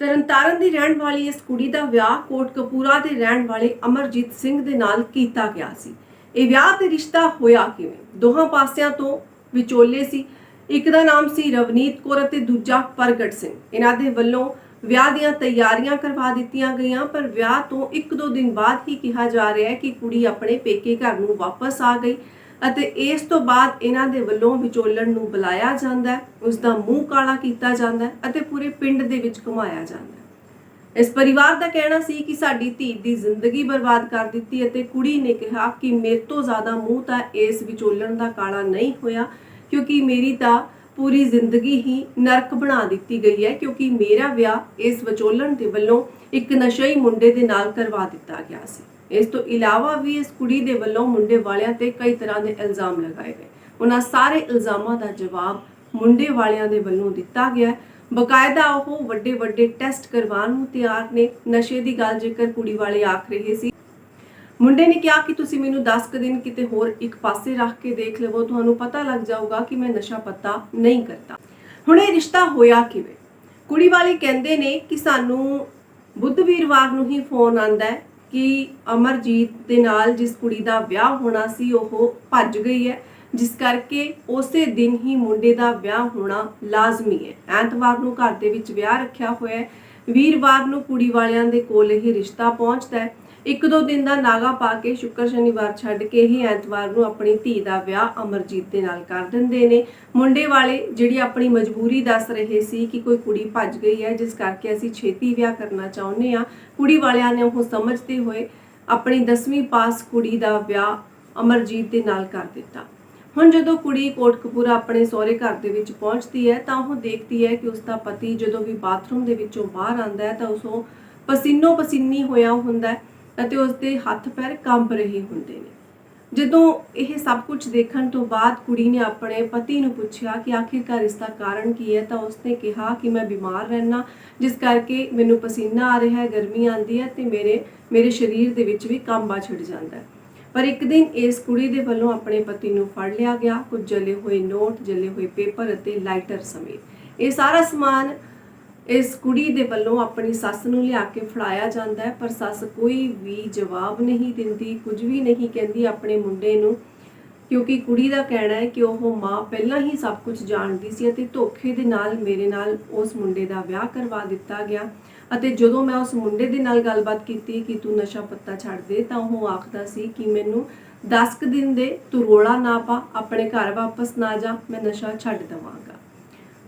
ਤਰਨਤਾਰਨ ਦੀ ਰਹਿਣ ਵਾਲੀ ਇਸ ਕੁੜੀ ਦਾ ਵਿਆਹ ਕੋਟਕਪੂਰਾ ਦੇ ਰਹਿਣ ਵਾਲੇ ਅਮਰਜੀਤ ਸਿੰਘ ਦੇ ਨਾਲ ਕੀਤਾ ਗਿਆ ਸੀ। ਇਹ ਵਿਆਹ ਤੇ ਰਿਸ਼ਤਾ ਹੋਇਆ ਕਿਵੇਂ? ਦੋਹਾਂ ਪਾਸਿਆਂ ਤੋਂ ਵਿਚੋਲੇ ਸੀ। ਇੱਕ ਦਾ ਨਾਮ ਸੀ ਰਵਨੀਤ ਕੌਰ ਅਤੇ ਦੂਜਾ ਪ੍ਰਗਟ ਸਿੰਘ। ਇਹਨਾਂ ਦੇ ਵੱਲੋਂ ਵਿਆਹ ਦੀਆਂ ਤਿਆਰੀਆਂ ਕਰਵਾ ਦਿੱਤੀਆਂ ਗਈਆਂ, ਪਰ ਵਿਆਹ ਤੋਂ ਇੱਕ ਦੋ ਦਿਨ ਬਾਅਦ ਹੀ ਕਿਹਾ ਜਾ ਰਿਹਾ ਹੈ ਕਿ ਕੁੜੀ ਆਪਣੇ ਪੇਕੇ ਘਰ ਨੂੰ ਵਾਪਸ ਆ ਗਈ। ਅਤੇ ਇਸ ਤੋਂ ਬਾਅਦ ਇਹਨਾਂ ਦੇ ਵੱਲੋਂ ਵਿਚੋਲਣ ਨੂੰ ਬੁਲਾਇਆ ਜਾਂਦਾ ਹੈ ਉਸ ਦਾ ਮੂੰਹ ਕਾਲਾ ਕੀਤਾ ਜਾਂਦਾ ਹੈ ਅਤੇ ਪੂਰੇ ਪਿੰਡ ਦੇ ਵਿੱਚ ਘੁਮਾਇਆ ਜਾਂਦਾ ਹੈ। ਇਸ ਪਰਿਵਾਰ ਦਾ ਕਹਿਣਾ ਸੀ ਕਿ ਸਾਡੀ ਧੀ ਦੀ ਜ਼ਿੰਦਗੀ ਬਰਬਾਦ ਕਰ ਦਿੱਤੀ ਅਤੇ ਕੁੜੀ ਨੇ ਕਿਹਾ ਕਿ ਮੇਰੇ ਤੋਂ ਜ਼ਿਆਦਾ ਮੂੰਹ ਤਾਂ ਇਸ ਵਿਚੋਲਣ ਦਾ ਕਾਲਾ ਨਹੀਂ ਹੋਇਆ, ਕਿਉਂਕਿ ਮੇਰੀ ਤਾਂ ਪੂਰੀ ਜ਼ਿੰਦਗੀ ਹੀ ਨਰਕ ਬਣਾ ਦਿੱਤੀ ਗਈ ਹੈ, ਕਿਉਂਕਿ ਮੇਰਾ ਵਿਆਹ ਇਸ ਵਿਚੋਲਣ ਦੇ ਵੱਲੋਂ ਇੱਕ ਨਸ਼ਈ ਮੁੰਡੇ ਦੇ ਨਾਲ ਕਰਵਾ ਦਿੱਤਾ ਗਿਆ ਸੀ। ਇਸ ਤੋਂ ਇਲਾਵਾ ਵੀ ਇਸ ਕੁੜੀ ਦੇ ਵੱਲੋਂ ਮੁੰਡੇ ਵਾਲਿਆਂ ਤੇ ਕਈ ਤਰ੍ਹਾਂ ਦੇ ਇਲਜ਼ਾਮ ਲਗਾਏ ਗਏ। ਉਹਨਾਂ ਸਾਰੇ ਇਲਜ਼ਾਮਾਂ ਦਾ ਜਵਾਬ ਮੁੰਡੇ ਵਾਲਿਆਂ ਦੇ ਵੱਲੋਂ ਦਿੱਤਾ ਗਿਆ ਹੈ। ਬਕਾਇਦਾ ਉਹ ਵੱਡੇ ਵੱਡੇ ਟੈਸਟ ਕਰਵਾਉਣ ਨੂੰ ਤਿਆਰ ਨੇ। ਨਸ਼ੇ ਦੀ ਗੱਲ ਜੇਕਰ ਕੁੜੀ ਵਾਲੇ ਆਖ ਰਹੇ ਸੀ। ਮੁੰਡੇ ਨੇ ਕਿਹਾ ਕਿ ਤੁਸੀਂ ਮੈਨੂੰ 10 ਕੁ ਦਿਨ ਕਿਤੇ ਹੋਰ ਇੱਕ ਪਾਸੇ ਰੱਖ ਕੇ ਦੇਖ ਲਵੋ। ਤੁਹਾਨੂੰ ਪਤਾ ਲੱਗ ਜਾਊਗਾ ਕਿ ਮੈਂ ਨਸ਼ਾ ਪੱਤਾ ਨਹੀਂ ਕਰਦਾ। ਹੁਣ ਇਹ ਰਿਸ਼ਤਾ ਹੋਇਆ ਕਿਵੇਂ? ਕੁੜੀ ਵਾਲੇ ਕਹਿੰਦੇ ਨੇ ਕਿ ਸਾਨੂੰ ਬੁੱਧ ਵੀਰਵਾਰ ਨੂੰ ਹੀ ਫੋਨ ਆਂਦਾ ਹੈ। ਕਿ ਅਮਰਜੀਤ ਦੇ ਨਾਲ ਜਿਸ ਕੁੜੀ ਦਾ ਵਿਆਹ ਹੋਣਾ ਸੀ, ਉਹ ਭੱਜ ਗਈ ਹੈ। ਜਿਸ ਕਰਕੇ ਉਸੇ ਦਿਨ ਹੀ ਮੁੰਡੇ ਦਾ ਵਿਆਹ ਹੋਣਾ ਲਾਜ਼ਮੀ ਹੈ। ਐਤਵਾਰ ਨੂੰ ਘਰ ਦੇ ਵਿੱਚ ਵਿਆਹ ਰੱਖਿਆ ਹੋਇਆ ਹੈ। ਵੀਰਵਾਰ ਨੂੰ ਕੁੜੀ ਵਾਲਿਆਂ ਦੇ ਕੋਲ ਇਹ ਰਿਸ਼ਤਾ ਪਹੁੰਚਦਾ ਹੈ। ਇੱਕ ਦੋ ਦਿਨ ਦਾ ਨਾਗਾ ਪਾ ਕੇ ਸ਼ੁੱਕਰ ਸ਼ਨੀਵਾਰ ਛੱਡ ਕੇ ਹੀ ਐਤਵਾਰ ਨੂੰ ਆਪਣੀ ਧੀ ਦਾ ਵਿਆਹ ਅਮਰਜੀਤ ਦੇ ਨਾਲ ਕਰ ਦਿੰਦੇ ਨੇ। ਮੁੰਡੇ ਵਾਲੇ ਜਿਹੜੀ ਆਪਣੀ ਮਜਬੂਰੀ ਦੱਸ ਰਹੇ ਸੀ ਕਿ ਕੋਈ ਕੁੜੀ ਭੱਜ ਗਈ ਹੈ, ਜਿਸ ਕਰਕੇ ਅਸੀਂ ਛੇਤੀ ਵਿਆਹ ਕਰਨਾ ਚਾਹੁੰਦੇ ਆ ਕੁੜੀ ਵਾਲਿਆਂ ਨੇ ਉਹ ਸਮਝਦੇ ਹੋਏ ਆਪਣੀ 10ਵੀਂ ਪਾਸ ਕੁੜੀ ਦਾ ਵਿਆਹ ਅਮਰਜੀਤ ਦੇ ਨਾਲ ਕਰ ਦਿੱਤਾ। ਹੁਣ ਜਦੋਂ ਕੁੜੀ ਕੋਟਕਪੂਰਾ ਆਪਣੇ ਸਹੁਰੇ ਘਰ ਦੇ ਵਿੱਚ ਪਹੁੰਚਦੀ ਹੈ, ਤਾਂ ਉਹ ਦੇਖਦੀ ਹੈ ਕਿ ਉਸ ਦਾ ਪਤੀ ਜਦੋਂ ਵੀ ਬਾਥਰੂਮ ਦੇ ਵਿੱਚੋਂ ਬਾਹਰ ਆਉਂਦਾ ਹੈ, ਤਾਂ ਉਸ ਨੂੰ ਪਸੀਨੋ ਪਸੀਨੀ ਹੋਇਆ ਹੁੰਦਾ ਹੈ। ਅਤੇ ਉਸ ਦੇ ਹੱਥ ਪੈਰ ਕੰਬ ਰਹੇ ਹੁੰਦੇ ਨੇ। ਜਦੋਂ ਇਹ ਸਭ ਕੁਝ ਦੇਖਣ ਤੋਂ ਬਾਅਦ ਕੁੜੀ ਨੇ ਆਪਣੇ ਪਤੀ ਨੂੰ ਪੁੱਛਿਆ ਕਿ ਆਖਿਰਕਾਰ ਇਸ ਦਾ ਕਾਰਨ ਕੀ ਹੈ, ਤਾਂ ਉਸਨੇ ਕਿਹਾ ਕਿ ਮੈਂ ਬਿਮਾਰ ਰਹਿਣਾ ਜਿਸ ਕਰਕੇ ਮੈਨੂੰ ਪਸੀਨਾ ਆ ਰਿਹਾ ਹੈ, ਗਰਮੀ ਆਉਂਦੀ ਹੈ ਤੇ ਮੇਰੇ ਮੇਰੇ ਸਰੀਰ ਦੇ ਵਿੱਚ ਵੀ ਕੰਬਾ ਛਿੜ ਜਾਂਦਾ ਹੈ। ਪਰ ਇੱਕ ਦਿਨ ਇਸ ਕੁੜੀ ਦੇ ਵੱਲੋਂ ਆਪਣੇ ਪਤੀ ਨੂੰ ਫੜ ਲਿਆ ਗਿਆ, ਕੁਝ ਜਲੇ ਹੋਏ ਨੋਟ, ਜਲੇ ਹੋਏ ਪੇਪਰ ਅਤੇ ਲਾਈਟਰ ਸਮੇਤ। ਇਹ ਸਾਰਾ ਸਮਾਨ ਇਸ ਕੁੜੀ ਦੇ ਵੱਲੋਂ ਆਪਣੀ ਸੱਸ ਨੂੰ ਲਿਆ ਕੇ ਫੜਾਇਆ ਜਾਂਦਾ ਹੈ, ਪਰ ਸੱਸ ਕੋਈ ਵੀ ਜਵਾਬ ਨਹੀਂ ਦਿੰਦੀ, ਕੁਝ ਵੀ ਨਹੀਂ ਕਹਿੰਦੀ ਆਪਣੇ ਮੁੰਡੇ ਨੂੰ, ਕਿਉਂਕਿ ਕੁੜੀ ਦਾ ਕਹਿਣਾ ਹੈ ਕਿ ਉਹ ਮਾਂ ਪਹਿਲਾਂ ਹੀ ਸਭ ਕੁਝ ਜਾਣਦੀ ਸੀ ਅਤੇ ਧੋਖੇ ਦੇ ਨਾਲ ਮੇਰੇ ਨਾਲ ਉਸ ਮੁੰਡੇ ਦਾ ਵਿਆਹ ਕਰਵਾ ਦਿੱਤਾ ਗਿਆ ਅਤੇ ਜਦੋਂ ਮੈਂ ਉਸ ਮੁੰਡੇ ਦੇ ਨਾਲ ਗੱਲਬਾਤ ਕੀਤੀ ਕਿ ਤੂੰ ਨਸ਼ਾ ਪੱਤਾ ਛੱਡ ਦੇ, ਤਾਂ ਉਹ ਆਖਦਾ ਸੀ ਕਿ ਮੈਨੂੰ 10 ਕੁ ਦਿਨ ਦੇ ਤੂੰ ਰੋਲਾ ਨਾ ਪਾ, ਆਪਣੇ ਘਰ ਵਾਪਸ ਨਾ ਜਾ, ਮੈਂ ਨਸ਼ਾ ਛੱਡ ਦਵਾਂਗਾ।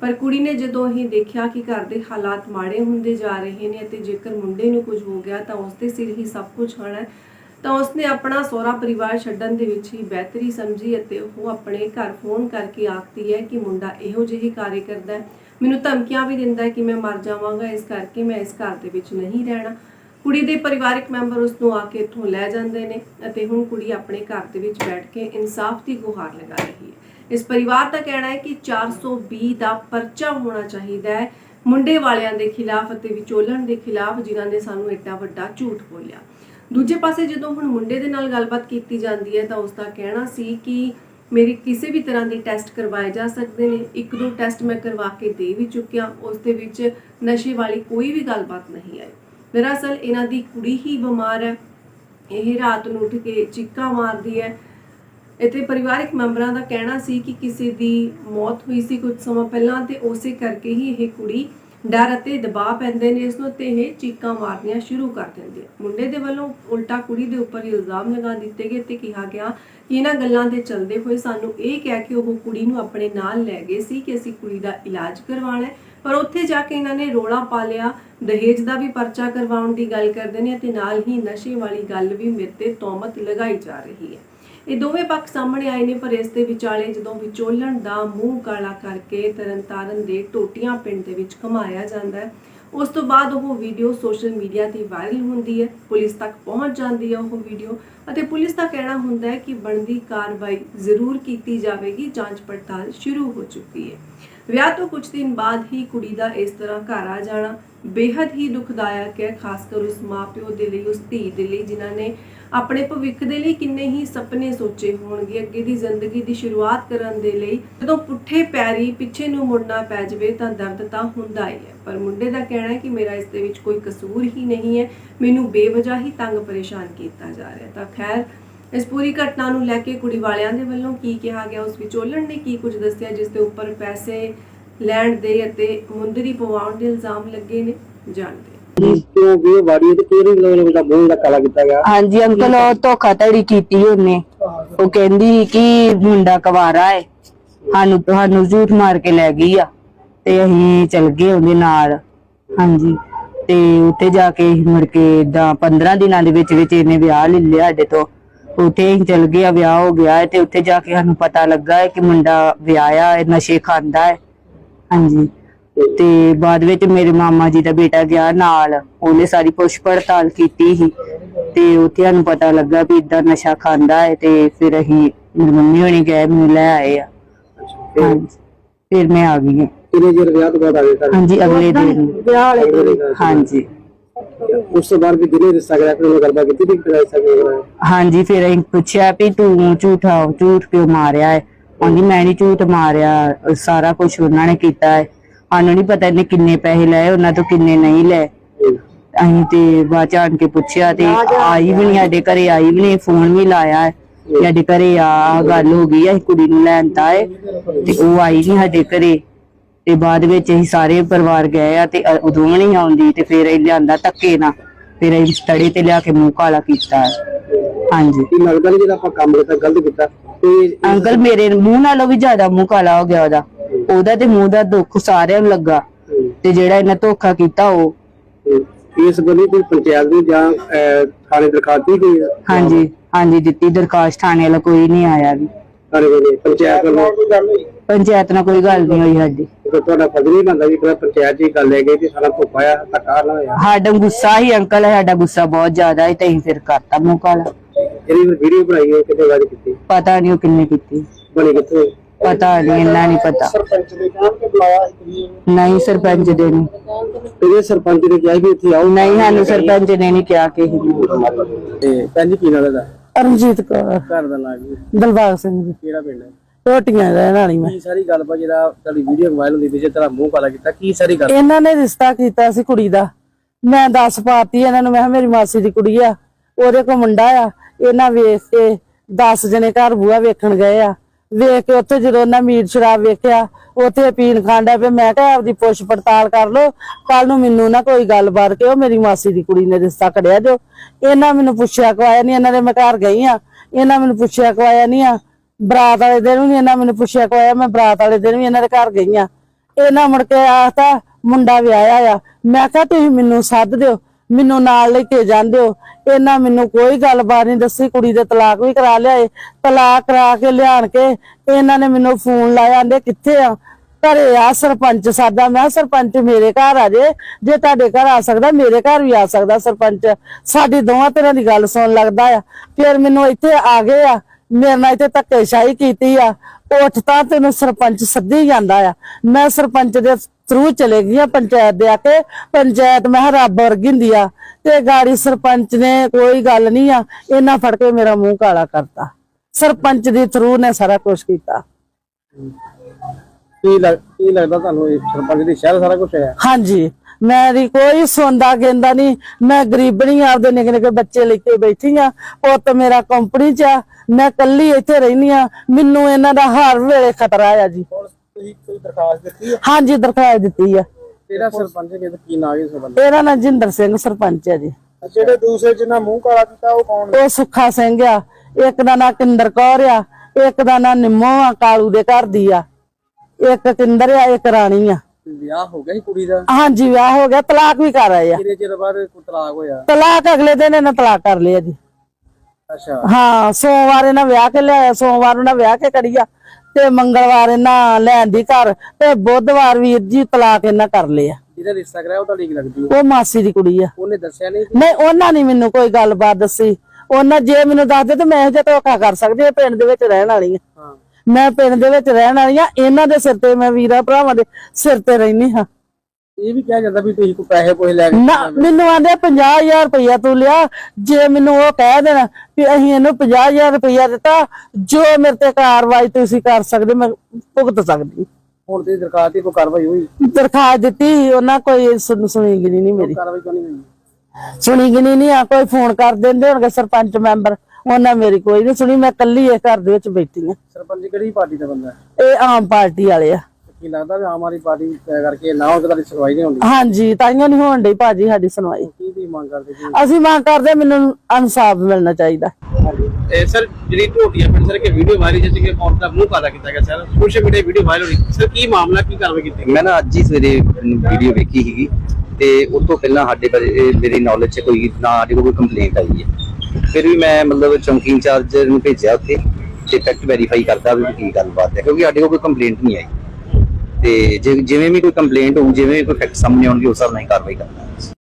ਪਰ ਕੁੜੀ ਨੇ ਜਦੋਂ ਇਹ ਦੇਖਿਆ ਕਿ ਘਰ ਦੇ ਹਾਲਾਤ ਮਾੜੇ ਹੁੰਦੇ ਜਾ ਰਹੇ ਨੇ ਅਤੇ ਜੇਕਰ ਮੁੰਡੇ ਨੂੰ ਕੁਝ ਹੋ ਗਿਆ ਤਾਂ ਉਸ ਦੇ ਸਿਰ ਹੀ ਸਭ ਕੁਝ ਹੋਣਾ ਤਾਂ ਉਸਨੇ ਆਪਣਾ ਸਹੁਰਾ ਪਰਿਵਾਰ ਛੱਡਣ ਦੇ ਵਿੱਚ ਹੀ ਬਿਹਤਰੀ ਸਮਝੀ ਅਤੇ ਉਹ ਆਪਣੇ ਘਰ ਫੋਨ ਕਰਕੇ ਆਖਦੀ ਹੈ ਕਿ ਮੁੰਡਾ ਇਹੋ ਜਿਹੇ ਕਾਰੇ ਕਰਦਾ ਹੈ। ਮੈਨੂੰ ਧਮਕੀਆਂ ਵੀ ਦਿੰਦਾ ਹੈ ਕਿ ਮੈਂ ਮਰ ਜਾਵਾਂਗਾ, ਇਸ ਕਰਕੇ ਮੈਂ ਇਸ ਘਰ ਦੇ ਵਿੱਚ ਨਹੀਂ ਰਹਿਣਾ। ਕੁੜੀ ਦੇ ਪਰਿਵਾਰਕ ਮੈਂਬਰ ਉਸ ਨੂੰ ਆ ਕੇ ਇੱਥੋਂ ਲੈ ਜਾਂਦੇ ਨੇ ਅਤੇ ਹੁਣ ਕੁੜੀ ਆਪਣੇ ਘਰ ਦੇ ਵਿੱਚ ਬੈਠ ਕੇ ਇਨਸਾਫ ਦੀ ਗੁਹਾਰ ਲਗਾ ਰਹੀ ਹੈ। ਇਸ ਪਰਿਵਾਰ ਦਾ ਕਹਿਣਾ ਹੈ ਕਿ 420 ਦਾ ਪਰਚਾ ਹੋਣਾ ਚਾਹੀਦਾ ਹੈ। ਮੁੰਡੇ ਵਾਲਿਆਂ ਦੇ ਖਿਲਾਫ ਅਤੇ ਵਿਚੋਲਣ ਦੇ ਖਿਲਾਫ ਜਿਨ੍ਹਾਂ ਨੇ ਸਾਨੂੰ ਐਡਾ ਵੱਡਾ ਝੂਠ ਬੋਲਿਆ। ਦੂਜੇ ਪਾਸੇ ਜਦੋਂ ਹੁਣ ਮੁੰਡੇ ਦੇ ਨਾਲ ਗੱਲਬਾਤ ਕੀਤੀ ਜਾਂਦੀ ਹੈ ਤਾਂ ਉਸ ਦਾ ਕਹਿਣਾ ਸੀ ਕਿ ਮੇਰੀ ਕਿਸੇ ਵੀ ਤਰ੍ਹਾਂ ਦੇ ਟੈਸਟ ਕਰਵਾਏ ਜਾ ਸਕਦੇ ਨੇ। ਇੱਕ ਦੋ ਟੈਸਟ ਮੈਂ ਕਰਵਾ ਕੇ ਦੇ ਵੀ ਚੁੱਕਿਆ। ਉਸ ਦੇ ਵਿੱਚ ਨਸ਼ੇ ਵਾਲੀ ਕੋਈ ਵੀ ਗੱਲਬਾਤ ਨਹੀਂ ਆਈ। ਦਰਅਸਲ ਇਹਨਾਂ ਦੀ ਕੁੜੀ ਹੀ ਬਿਮਾਰ ਹੈ। ਇਹ ਰਾਤ ਨੂੰ ਉੱਠ ਕੇ ਚੀਕਾਂ ਮਾਰਦੀ ਹੈ। ਇੱਥੇ ਪਰਿਵਾਰਕ ਮੈਂਬਰਾਂ ਦਾ ਕਹਿਣਾ ਸੀ ਕਿ ਕਿਸੇ ਦੀ ਮੌਤ ਹੋਈ ਸੀ ਕੁਝ ਸਮਾਂ ਪਹਿਲਾਂ ਤੇ ਉਸੇ ਕਰਕੇ ਹੀ ਇਹ ਕੁੜੀ ਡਰ ਅਤੇ ਦਬਾਅ ਪੈਂਦੇ ਨੇ, ਇਸ ਨੂੰ ਤੇ ਇਹ ਚੀਕਾਂ ਮਾਰਨੀਆਂ ਸ਼ੁਰੂ ਕਰ ਦਿੰਦੇ ਆ। ਮੁੰਡੇ ਦੇ ਵੱਲੋਂ ਉਲਟਾ ਕੁੜੀ ਦੇ ਉੱਪਰ ਇਲਜ਼ਾਮ ਲਗਾ ਦਿੱਤੇ ਗਏ ਤੇ ਕਿਹਾ ਗਿਆ ਕਿ ਇਹਨਾਂ ਗੱਲਾਂ ਦੇ ਚੱਲਦੇ ਹੋਏ ਸਾਨੂੰ ਇਹ ਕਹਿ ਕੇ ਉਹ ਕੁੜੀ ਨੂੰ ਆਪਣੇ ਨਾਲ ਲੈ ਗਏ ਸੀ ਕਿ ਅਸੀਂ ਕੁੜੀ ਦਾ ਇਲਾਜ ਕਰਵਾਉਣਾ ਹੈ। ਪਰ ਉੱਥੇ ਜਾ ਕੇ ਇਹਨਾਂ ਨੇ ਰੋਲਾ ਪਾ ਲਿਆ। ਦਹੇਜ ਦਾ ਵੀ ਪਰਚਾ ਕਰਵਾਉਣ ਦੀ ਗੱਲ ਕਰਦੇ ਨੇ ਤੇ ਨਾਲ ਹੀ ਨਸ਼ੇ ਵਾਲੀ ਗੱਲ ਵੀ ਮੇਰੇ ਤੇ ਤੌਮਤ ਲਗਾਈ ਜਾ ਰਹੀ ਹੈ। ਇਹ ਦੋਵੇਂ ਪੱਖ ਸਾਹਮਣੇ ਆਏ ਨੇ, ਪਰ ਇਸ ਦੇ ਵਿਚਾਲੇ ਜਦੋਂ ਵਿਚੋਲਣ ਦਾ ਮੂੰਹ ਕਾਲਾ ਕਰਕੇ ਤਰਨਤਾਰਨ ਦੇ ਟੋਟੀਆਂ ਪਿੰਡ ਦੇ ਵਿੱਚ ਘਮਾਇਆ ਜਾਂਦਾ ਹੈ, ਉਸ ਤੋਂ ਬਾਅਦ ਉਹ ਵੀਡੀਓ ਸੋਸ਼ਲ ਮੀਡੀਆ ਤੇ ਵਾਇਰਲ ਹੁੰਦੀ ਹੈ, ਪੁਲਿਸ ਤੱਕ ਪਹੁੰਚ ਜਾਂਦੀ ਹੈ ਉਹ ਵੀਡੀਓ ਅਤੇ ਪੁਲਿਸ ਦਾ ਕਹਿਣਾ ਹੁੰਦਾ ਹੈ ਕਿ ਬਣਦੀ ਕਾਰਵਾਈ ਜ਼ਰੂਰ ਕੀਤੀ ਜਾਵੇਗੀ, ਜਾਂਚ ਪੜਤਾਲ ਸ਼ੁਰੂ ਹੋ ਚੁੱਕੀ ਹੈ। ਵਿਆਹ ਤੋਂ ਕੁਝ ਦਿਨ ਬਾਅਦ ਹੀ ਕੁੜੀ ਦਾ ਇਸ ਤਰ੍ਹਾਂ ਘਰ ਆ ਜਾਣਾ ਬੇहद ਹੀ ਦੁਖਦਾਇਕ ਹੈ, ਖਾਸ ਕਰ ਉਸ ਮਾਪਿਓ ਦੇ ਲਈ, ਉਸ ਧੀ ਦੇ ਲਈ, ਜਿਨ੍ਹਾਂ ਨੇ ਆਪਣੇ ਭਵਿੱਖ ਦੇ ਲਈ ਕਿੰਨੇ ਹੀ ਸੁਪਨੇ ਸੋਚੇ ਹੋਣਗੇ। ਅੱਗੇ ਦੀ ਜ਼ਿੰਦਗੀ ਦੀ ਸ਼ੁਰੂਆਤ ਕਰਨ ਦੇ ਲਈ ਜਦੋਂ ਪੁੱਠੇ ਪੈਰੀ ਪਿੱਛੇ ਨੂੰ ਮੁੜਨਾ ਪੈ ਜਾਵੇ ਤਾਂ ਦਰਦ ਤਾਂ ਹੁੰਦਾ ਹੀ ਹੈ। ਪਰ ਮੁੰਡੇ ਦਾ ਕਹਿਣਾ ਹੈ ਕਿ ਮੇਰਾ ਇਸ ਦੇ ਵਿੱਚ ਕੋਈ ਕਸੂਰ ਹੀ ਨਹੀਂ ਹੈ। ਮੈਨੂੰ ਬੇਵਜ੍ਹਾ ਹੀ ਤੰਗ ਪਰੇਸ਼ਾਨ ਕੀਤਾ ਜਾ ਰਿਹਾ ਤਾਂ ਖੈਰ, ਇਸ ਪੂਰੀ ਘਟਨਾ ਨੂੰ ਲੈ ਕੇ ਕੁੜੀ ਵਾਲਿਆਂ ਦੇ ਵੱਲੋਂ ਕੀ ਕਿਹਾ ਗਿਆ? ਉਸ ਵਿਚੋਲਣ ਨੇ ਕੀ ਕੁਝ ਦੱਸਿਆ, ਜਿਸ ਦੇ ਉੱਪਰ ਪੈਸੇ ਲੈਣ ਦੇ ਅਤੇ ਮੁੰਦਰੀ ਪਵਾਉਣ ਦੇ ਇਲਜ਼ਾਮ ਲੱਗੇ ਨੇ ਜਾਣਦੇ ਹਾਂ। ਕਿਉਂਕਿ ਇਹ ਵਾੜੀ ਤੇ ਕਿਹੜੀ ਲੋਕ ਦਾ ਬਹੁਤ ਦਾ ਕਾਲਾ ਕੀਤਾ ਗਿਆ। ਹਾਂਜੀ ਅੰਕਲ ਉਹ ਧੋਖਾਧੜੀ ਕੀਤੀ ਉਹਨੇ। ਉਹ ਕਹਿੰਦੀ ਕਿ ਮੁੰਡਾ ਕੁਵਾਰਾ ਹੈ ਸਾਨੂੰ ਤੁਹਾਨੂੰ ਝੂਠ ਮਾਰ ਕੇ ਲੈ ਗਈ ਆ। ਤੇ ਅਸੀਂ ਚਲ ਗਏ ਉਹਦੇ ਨਾਲ। ਹਾਂਜੀ। ਤੇ ਉੱਥੇ ਜਾ ਕੇ ਮੁੜ ਕੇ ਦਾ 15 ਦਿਨਾਂ ਦੇ ਵਿੱਚ ਵਿੱਚ ਇਹਨੇ ਵਿਆਹ ਲੈ ਲਿਆ ਸਾਡੇ ਤੋਂ। ਉੱਥੇ ਅਸੀਂ ਚਲ ਗਏ ਆ ਵਿਆਹ ਹੋ ਗਿਆ ਹੈ ਤੇ ਉੱਥੇ ਜਾ ਕੇ ਸਾਨੂੰ ਪਤਾ ਲੱਗਾ ਹੈ ਕਿ ਮੁੰਡਾ ਵਿਆਹਿਆ ਹੈ ਨਸ਼ੇ ਖਾਂਦਾ ਹੈ ਹਾਂਜੀ। ਤੇ ਬਾਅਦ ਵਿੱਚ ਮੇਰੇ ਮਾਮਾ ਜੀ ਦਾ ਬੇਟਾ ਗਿਆ ਨਾਲ। ਉਹਨੇ ਸਾਰੀ ਪੁੱਛ ਪੜਤਾਲ ਕੀਤੀ ਸੀ। ਤੇ ਉੱਥੇ ਸਾਨੂੰ ਪਤਾ ਲੱਗਾ ਵੀ ਇਦਾਂ ਨਸ਼ਾ ਖਾਂਦਾ ਹੈ ਤੇ ਫਿਰ ਅਸੀਂ ਮੇਰੀ ਮੰਮੀ ਹੋਣੀ ਗਏ ਮੈਨੂੰ ਲੈ ਆਏ ਆ। ਹਾਂਜੀ। ਫਿਰ ਮੈਂ ਆ ਗਈ ਹਾਂ। ਕਿੰਨੇ ਚਿਰ ਵਿਆਹ ਤੋਂ ਬਾਅਦ ਆ ਗਏ ਸਰ ਹਾਂਜੀ ਅਗਲੇ ਦਿਨ। ਹਾਂਜੀ। ਉਸ ਤੋਂ ਬਾਅਦ ਵੀ ਜਿਹਨੇ ਰਿਸ਼ਤਾ ਕਰਾਇਆ ਫਿਰ ਉਹਨੇ ਗੱਲਬਾਤ ਕੀਤੀ ਵੀ ਕਰਾਇਆ? ਸਕਦਾ ਹਾਂਜੀ ਫਿਰ ਅਸੀਂ ਪੁੱਛਿਆ ਵੀ ਤੂੰ ਝੂਠਾ ਝੂਠ ਕਿਉਂ ਮਾਰਿਆ ਹੈ? ਕਹਿੰਦੀ ਮੈਂ ਨਹੀਂ ਝੂਠ ਮਾਰਿਆ ਸਾਰਾ ਕੁਝ ਉਹਨਾਂ ਨੇ ਕੀਤਾ ਹੈ। ਸਾਨੂੰ ਨਹੀਂ ਪਤਾ ਇਹਨੇ ਕਿੰਨੇ ਪੈਸੇ ਲਏ ਉਹਨਾਂ ਤੋਂ ਕਿੰਨੇ ਨਹੀਂ ਲਏ। ਅਸੀਂ ਤੇ ਬਾਅਦ ਚ ਆਣ ਕੇ ਪੁੱਛਿਆ ਤੇ ਆਈ ਵੀ ਨਹੀਂ ਸਾਡੇ ਘਰੇ ਆਈ ਵੀ ਨਹੀਂ ਫੋਨ ਵੀ ਲਾਇਆ ਹੈ ਸਾਡੇ ਘਰੇ ਆ ਗੱਲ ਹੋ ਗਈ ਹੈ ਅਸੀਂ ਕੁੜੀ ਨੂੰ ਲੈਣ ਤਾਂ ਹੈ ਤੇ ਉਹ ਆਈ ਨਹੀਂ ਸਾਡੇ ਘਰੇ। ਤੇ ਬਾਅਦ ਵਿੱਚ ਅਸੀਂ ਸਾਰੇ ਪਰਿਵਾਰ ਗਏ ਆ ਤੇ ਉਦੋਂ ਨਹੀਂ ਆਉਂਦੀ ਤੇ ਫਿਰ ਇਹ ਲਿਆਂਦਾ ਧੱਕੇ ਨਾਲ। ਫਿਰ ਅਸੀਂ ਤੜੇ ਤੇ ਲਿਆ ਕੇ ਮੂੰਹ ਕਾਲਾ ਕੀਤਾ। ਹਾਂਜੀ। ਲੱਗਦਾ ਨਹੀਂ ਜਿਹੜਾ ਆਪਾਂ ਕੰਮ ਕੀਤਾ ਗਲਤ ਕੀਤਾ? ਤੇ ਅੰਕਲ ਮੇਰੇ ਮੂੰਹ ਨਾਲੋਂ ਵੀ ਜ਼ਿਆਦਾ ਮੂੰਹ ਕਾਲਾ ਹੋ ਗਿਆ ਉਹਦਾ। ਉਹਦਾ ਤੇ ਮੂੰਹ ਦਾ ਦੁੱਖ ਸਾਰਿਆਂ ਨੂੰ ਲੱਗਾ। ਤੇ ਜਿਹੜਾ ਇਹਨੇ ਧੋਖਾ ਕੀਤਾ ਉਹ। ਇਸ ਬੰਦੇ ਕੋਈ ਪੰਚਾਇਤ ਨੂੰ ਜਾਂ ਥਾਣੇ ਦਰਖਾਸਤ ਦੀ ਗਈ ਹੈ ਹਾਂਜੀ ਹਾਂਜੀ ਦਿੱਤੀ। ਦਰਖਾਸਤ ਥਾਣੇ ਵਾਲਾ ਕੋਈ ਨਹੀਂ ਆਇਆ ਵੀ। ਵੇਲੇ? ਪੰਚਾਇਤ ਨਾਲ ਕੋਈ ਗੱਲ ਨਹੀਂ ਹੋਈ ਸਾਡੀ। ਤੁਹਾਡਾ ਫਰਜ਼ ਨਹੀਂ ਬਣਦਾ ਵੀ ਕੋਈ ਪੰਚਾਇਤ ਦੀ ਗੱਲ ਲੈ ਗਈ ਤੇ ਸਾਰਾ ਧੋਖਾ ਆ ਧੱਕਾ ਨਾ ਹੋਇਆ। ਸਾਡਾ ਗੁੱਸਾ ਹੀ ਅੰਕਲ ਸਾਡਾ ਗੁੱਸਾ ਬਹੁਤ ਜ਼ਿਆਦਾ ਹੈ ਤੇ ਅਸੀਂ ਫਿਰ ਕਰਤਾ ਮੂੰਹ ਕਾਲਾ। ਜਿਹੜੀ ਫਿਰ ਵੀਡੀਓ ਬਣਾਈ ਹੈ ਕਿਤੇ ਵਾਰੀ ਕੀਤੀ? ਪਤਾ ਨਹੀਂ ਉਹ ਕਿੰਨੇ ਕੀਤੀ। ਬਣੀ ਕਿੱਥੇ? ਪਤਾ ਨਹੀਂ ਇੰਨਾ ਨਹੀਂ ਪਤਾ। ਸਰਪੰਚ ਦੇ ਕਹਿਣ ਤੇ ਬੁਲਾਇਆ ਨਹੀਂ? ਸਰਪੰਚ ਦੇ ਨਹੀਂ ਤੇ ਇਹ ਸਰਪੰਚ ਨੇ ਕਿਹਾ ਵੀ ਇੱਥੇ ਆਓ। ਨਹੀਂ ਸਾਨੂੰ ਸਰਪੰਚ ਨੇ ਨਹੀਂ ਕਿਹਾ ਕਿ ਅਸੀਂ ਤੇ ਭੈਣ ਜੀ ਕੀ ਨਾਮ ਦਾ ਰਣਜੀਤ ਕੌਰ। ਘਰ ਦਾ ਨਾਂ ਕੀ? ਦਿਲਬਾਗ ਸਿੰਘ ਜੀ। ਕਿਹੜਾ ਪਿੰਡ ਹੈ? ਰੋਟੀਆਂ ਰਹਿਣ ਵਾਲੀ ਮੈਂ। ਕੀ ਸਾਰੀ ਗੱਲਬਾਤ ਜਿਹੜਾ ਤੁਹਾਡੀ ਵੀਡੀਓ ਵਾਇਰਲ ਹੁੰਦੀ ਜੇ ਤੇਰਾ ਮੂੰਹ ਕਾਲਾ ਕੀਤਾ ਕੀ ਸਾਰੀ ਗੱਲ? ਇਹਨਾਂ ਨੇ ਰਿਸ਼ਤਾ ਕੀਤਾ ਸੀ ਕੁੜੀ ਦਾ। ਮੈਂ ਦੱਸ ਪਾਤੀ ਇਹਨਾਂ ਨੂੰ ਮੈਂ ਕਿਹਾ ਮੇਰੀ ਮਾਸੀ ਦੀ ਕੁੜੀ ਆ ਉਹਦੇ ਕੋਲ ਮੁੰਡਾ ਆ। ਇਹਨਾਂ ਵੇਖ ਕੇ 10 ਜਣੇ ਘਰ ਬੂਆ ਵੇਖਣ ਗਏ ਆ। ਵੇਖ ਕੇ ਉੱਥੇ ਜਦੋਂ ਉਹਨਾਂ ਮੀਰ ਸ਼ਰਾਬ ਵੇਖਿਆ, ਉੱਥੇ ਪੀਣ ਖਾਂਦਾ ਪਏ ਮੈਂ ਕਿਹਾ ਆਪਦੀ ਪੁੱਛ ਪੜਤਾਲ ਕਰ ਲਓ ਕੱਲ ਨੂੰ ਮੈਨੂੰ ਨਾ ਕੋਈ ਗੱਲਬਾਤ ਕਿਉਂ ਮੇਰੀ ਮਾਸੀ ਦੀ ਕੁੜੀ ਨੇ ਰਿਸ਼ਤਾ ਕੜਿਆ ਜੋ। ਇਹਨਾਂ ਮੈਨੂੰ ਪੁੱਛਿਆ ਕਵਾਇਆ ਨਹੀਂ ਇਹਨਾਂ ਦੇ ਮੈਂ ਘਰ ਗਈ ਆ। ਇਹਨਾਂ ਮੈਨੂੰ ਪੁੱਛਿਆ ਕਵਾਇਆ ਨਹੀਂ ਆ। ਬਰਾਤ ਵਾਲੇ ਦਿਨ ਵੀ ਇਹਨਾਂ ਮੈਨੂੰ ਪੁੱਛਿਆ ਕਵਾਇਆ ਮੈਂ ਬਰਾਤ ਵਾਲੇ ਦਿਨ ਵੀ ਇਹਨਾਂ ਦੇ ਘਰ ਗਈ ਆ। ਇਹਨਾਂ ਮੁੜ ਕੇ ਆਖਤਾ, ਮੁੰਡਾ ਵਿਆਹਿਆ ਆ। ਮੈਂ ਕਿਹਾ ਤੁਸੀਂ ਮੈਨੂੰ ਸੱਦ ਦਿਓ। ਮੈਨੂੰ ਨਾਲ ਲੈ ਕੇ ਜਾਂਦੇ ਹੋ ਇਹਨਾਂ ਮੈਨੂੰ ਕੋਈ ਗੱਲਬਾਤ ਨਹੀਂ ਦੱਸੀ, ਕੁੜੀ ਦੇ ਤਲਾਕ ਵੀ ਕਰਾ ਲਿਆਏ, ਤਲਾਕ ਕਰਾ ਕੇ ਲਿਆਣ ਕੇ ਇਹਨਾਂ ਨੇ ਮੈਨੂੰ ਫੋਨ ਲਾਇਆ, ਆਂਦੇ ਕਿੱਥੇ ਆ? ਘਰੇ ਆ ਸਰਪੰਚ ਸਾਡਾ। ਮੈਂ ਕਿਹਾ, ਸਰਪੰਚ ਮੇਰੇ ਘਰ ਆ ਜੇ। ਜੇ ਤੁਹਾਡੇ ਘਰ ਆ ਸਕਦਾ, ਮੇਰੇ ਘਰ ਵੀ ਆ ਸਕਦਾ ਸਰਪੰਚ। ਸਾਡੀ ਦੋਵਾਂ ਤਰ੍ਹਾਂ ਦੀ ਗੱਲ ਸੁਣ ਲੱਗਦਾ ਆ। ਫਿਰ ਮੈਨੂੰ ਇੱਥੇ ਆ ਗਏ ਆ। ਮੇਰੇ ਨਾਲ ਇੱਥੇ ਧੱਕੇਸ਼ਾਹੀ ਕੀਤੀ ਆ। ਉੱਠ ਤਾਂ ਤੈਨੂੰ ਸਰਪੰਚ ਸੱਦੀ ਜਾਂਦਾ ਆ। ਮੈਂ ਸਰਪੰਚ ਦੇ ਥਰੂ ਚਲੇ ਗਈ ਪੰਚਾਇਤ ਦੇ ਆ ਕੇ। ਪੰਚਾਇਤ ਮੈਂ ਰੱਬ ਵਰਗੀ ਹੁੰਦੀ ਆ। ਤੇ ਗਾੜੀ ਸਰਪੰਚ ਨੇ ਕੋਈ ਗੱਲ ਨਹੀਂ ਆ। ਇਹਨਾਂ ਫੜ ਕੇ ਮੇਰਾ ਮੂੰਹ ਕਾਲਾ ਕਰਤਾ। ਸਰਪੰਚ ਦੇ ਥਰੂ ਨੇ ਸਾਰਾ ਕੁਝ ਕੀਤਾ। ਕੀ ਲੱਗ ਕੀ ਲੱਗਦਾ ਤੁਹਾਨੂੰ ਇਹ ਸਰਪੰਚ ਦੇ ਸ਼ਹਿਰ ਸਾਰਾ ਕੁਝ ਹੈ ਹਾਂਜੀ। ਮੇਰੀ ਕੋਈ ਸੁਣਦਾ ਗੇਂਦਾ ਨਹੀਂ। ਮੈਂ ਗਰੀਬਣੀ ਆਪਦੇ ਨਿੱਕੇ ਨਿੱਕੇ ਬੱਚੇ ਲੈ ਕੇ ਬੈਠੀ ਆ। ਪੁੱਤ ਮੇਰਾ ਕੰਪਨੀ ਚ ਆ। ਮੈਂ ਕੱਲੀ ਇੱਥੇ ਰਹਿਨੀ ਆ। ਮੈਨੂੰ ਇਹਨਾਂ ਦਾ ਹਰ ਵੇਲੇ ਖਤਰਾ ਆ ਜੀ। ਤੁਸੀਂ ਕੋਈ ਦਰਖਾਸਤ ਦਿੱਤੀ ਹੈ? ਹਾਂਜੀ ਦਰਖਾਸਤ ਦਿੱਤੀ ਆ। ਤੇਰਾ ਸਰਪੰਚ ਕਿਹਦਾ ਕੀ ਨਾਂ ਹੈ ਸਰਪੰਚ ਇਹਦਾ ਨਾਂ ਜਿੰਦਰ ਸਿੰਘ ਸਰਪੰਚ ਆ ਜੀ। ਜਿਹੜੇ ਦੂਸਰੇ ਜਿਨ੍ਹਾਂ ਮੂੰਹ ਕਾਲਾ ਕੀਤਾ ਉਹ ਕੌਣ ਉਹ ਸੁੱਖਾ ਸਿੰਘ ਆ। ਇੱਕ ਦਾ ਨਾਂ ਕਿੰਦਰ ਕੌਰ ਆ ਇੱਕ ਦਾ ਨਾਂ ਨਿੰਮੋ ਆ ਕਾਲੂ ਦੇ ਘਰ ਦੀ ਆ। ਇੱਕ ਕਿੰਦਰ ਆ ਇੱਕ ਰਾਣੀ ਆ। ਵਿਆਹ ਹੋ ਗਿਆ ਸੀ ਕੁੜੀ ਦਾ? ਹਾਂਜੀ ਵਿਆਹ ਹੋ ਗਿਆ ਤਲਾਕ ਵੀ ਕਰ ਆਏ ਆ। ਕਿੰਨੇ ਚਿਰ ਬਾਅਦ ਕੋਈ ਤਲਾਕ ਹੋਇਆ? ਤਲਾਕ ਅਗਲੇ ਦਿਨ ਇਹਨਾਂ ਤਲਾਕ ਕਰ ਲਿਆ ਜੀ। ਅੱਛਾ। ਹਾਂ ਸੋਮਵਾਰ ਇਹਨਾਂ ਵਿਆਹ ਕੇ ਲਿਆਇਆ ਸੋਮਵਾਰ ਉਹਨਾਂ ਵਿਆਹ ਕੇ ਕੜੀਆ ਤੇ ਮੰਗਲਵਾਰ ਇਹਨਾਂ ਲੈਣ ਦੀ ਘਰ ਤੇ ਬੁੱਧਵਾਰ ਵੀਰ ਜੀ ਤਲਾਕ ਇਹਨਾਂ ਕਰ ਲਿਆ। ਜਿਹਨੇ ਰਿਸ਼ਤਾ ਕਰਾਇਆ ਉਹ ਤੁਹਾਡੀ ਕੀ ਲੱਗਦੀ ਹੈ ਉਹ ਮਾਸੀ ਦੀ ਕੁੜੀ ਆ। ਉਹਨੇ ਦੱਸਿਆ ਨਹੀਂ ਨਹੀਂ ਉਹਨਾਂ ਨੇ ਮੈਨੂੰ ਕੋਈ ਗੱਲਬਾਤ ਦੱਸੀ। ਉਹਨਾਂ ਜੇ ਮੈਨੂੰ ਦੱਸਦੇ ਤਾਂ ਮੈਂ ਜਿਹਾ ਧੋਖਾ ਕਰ ਸਕਦੀ ਹਾਂ ਪਿੰਡ ਦੇ ਵਿੱਚ ਰਹਿਣ ਵਾਲੀ ਆ ਹਾਂ। ਮੈਂ ਪਿੰਡ ਦੇ ਵਿੱਚ ਰਹਿਣ ਵਾਲੀ ਆ ਇਹਨਾਂ ਦੇ ਸਿਰ ਤੇ ਮੈਂ ਵੀਰਾ ਭਰਾਵਾਂ ਦੇ ਸਿਰ ਤੇ ਰਹਿਨੀ ਹਾਂ। ਇਹ ਵੀ ਕਿਹਾ ਜਾਂਦਾ ਵੀ ਤੁਸੀਂ ਕੋਈ ਪੈਸੇ ਪੋਸੇ ਲੈ ਕੇ ਨਾ ਮੈਨੂੰ ਆਂਦੇ 50000 ਰੁਪਇਆ ਤੂੰ ਲਿਆ ਜੇ ਮੈਨੂੰ ਉਹ ਕਹਿ ਦੇਣਾ ਵੀ ਅਸੀਂ ਇਹਨੂੰ 50000 ਰੁਪਇਆ ਦਿੱਤਾ ਜੋ ਮੇਰੇ ਤੇ ਕਾਰਵਾਈ ਤੁਸੀਂ ਕਰ ਸਕਦੇ ਮੈਂ ਭੁਗਤ ਸਕਦੀ। ਹੁਣ ਤੇ ਦਰਖਾਸਤ ਦੀ ਕੋਈ ਕਾਰਵਾਈ ਹੋਈ? ਦਰਖਾਸਤ ਦਿੱਤੀ ਉਹਨਾਂ ਕੋਈ ਸੁਣ- ਸੁਣੀ ਗਿਣੀ ਨਹੀਂ ਮੇਰੀ। ਕਾਰਵਾਈ ਕਿਉਂ ਨਹੀਂ ਹੋਈ? ਸੁਣੀ ਗਿਣੀ ਨਹੀਂ ਆ ਕੋਈ ਫੋਨ ਕਰ ਦਿੰਦੇ ਹੋਣਗੇ ਸਰਪੰਚ ਮੈਂਬਰ ਉਹਨਾਂ ਮੇਰੀ ਕੋਈ ਨਹੀਂ ਸੁਣੀ ਮੈਂ ਕੱਲੀ ਇਹ ਘਰ ਦੇ ਵਿੱਚ ਬੈਠੀ ਆ ਸਰਪੰਚ ਕਿਹੜੀ ਪਾਰਟੀ ਦਾ ਬੰਦਾ? ਇਹ ਆਮ ਪਾਰਟੀ ਵਾਲੇ ਆ। ਕੀ ਲੱਗਦਾ ਵੀ ਆਮ ਆਦਮੀ ਪਾਰਟੀ ਤੈਅ ਕਰਕੇ ਨਾ ਉਹ ਤੁਹਾਡੀ ਸੁਣਵਾਈ ਨਹੀਂ ਹੁੰਦੀ? ਹਾਂਜੀ ਤਾਈਓ ਨਹੀਂ ਹੋਣ ਡਈ ਭਾਜੀ ਸਾਡੀ ਸੁਣਵਾਈ। ਕੀ ਦੀ ਮੰਗ ਕਰਦੇ ਜੀ? ਅਸੀਂ ਮੰਗ ਕਰਦੇ ਮੈਨੂੰ ਇਨਸਾਫ ਮਿਲਣਾ ਚਾਹੀਦਾ। ਇਹ ਸਰ ਜਿਹੜੀ ਢੋਟੀਆਂ ਪਿੰਡ ਸਰ ਕੇ ਵੀਡੀਓ ਵਾਇਰਲ ਜਿਸ ਕਿ ਔਰਤ ਦਾ ਮੂੰਹ ਕਾਲਾ ਕੀਤਾ ਗਿਆ sir. Social media video viral ਹੋਈ। ਸਰ ਕੀ ਮਾਮਲਾ ਕੀ ਕਾਰਵਾਈ ਕੀਤੀ ਮੈਂ ਨਾ ਅੱਜ ਹੀ ਸਵੇਰੇ ਵੀਡੀਓ ਵੇਖੀ ਸੀਗੀ ਤੇ ਉਸ ਤੋਂ ਪਹਿਲਾਂ ਸਾਡੇ ਬਾਰੇ ਇਹ ਮੇਰੀ ਨੌਲੇਜ 'ਚ ਕੋਈ ਨਾ ਸਾਡੇ ਕੋਲ ਕੋਈ ਕੰਪਲੇਂਟ ਆਈ ਹੈ। ਫਿਰ ਵੀ ਮੈਂ ਮਤਲਬ ਚੌਂਕੀ ਇੰਚਾਰਜ ਨੂੰ ਭੇਜਿਆ ਉੱਥੇ ਤੇ ਫੈਕਟ ਵੈਰੀਫਾਈ ਕਰਦਾ ਵੀ ਕੀ ਗੱਲਬਾਤ ਹੈ ਕਿਉਂਕਿ ਸਾਡੇ ਕੋਲ ਕੋਈ ਕੰਪਲੇਂਟ ਨਹੀਂ ਆਈ। ਤੇ ਜੇ- ਜਿਵੇਂ ਵੀ ਕੋਈ ਕੰਪਲੇਂਟ ਹੋਊ, ਜਿਵੇਂ ਵੀ ਕੋਈ ਫੈਕਟ ਸਾਹਮਣੇ ਆਉਣਗੇ, ਉਸ ਹਿਸਾਬ ਨਾਲ ਹੀ ਕਾਰਵਾਈ ਕਰਾਂਗੇ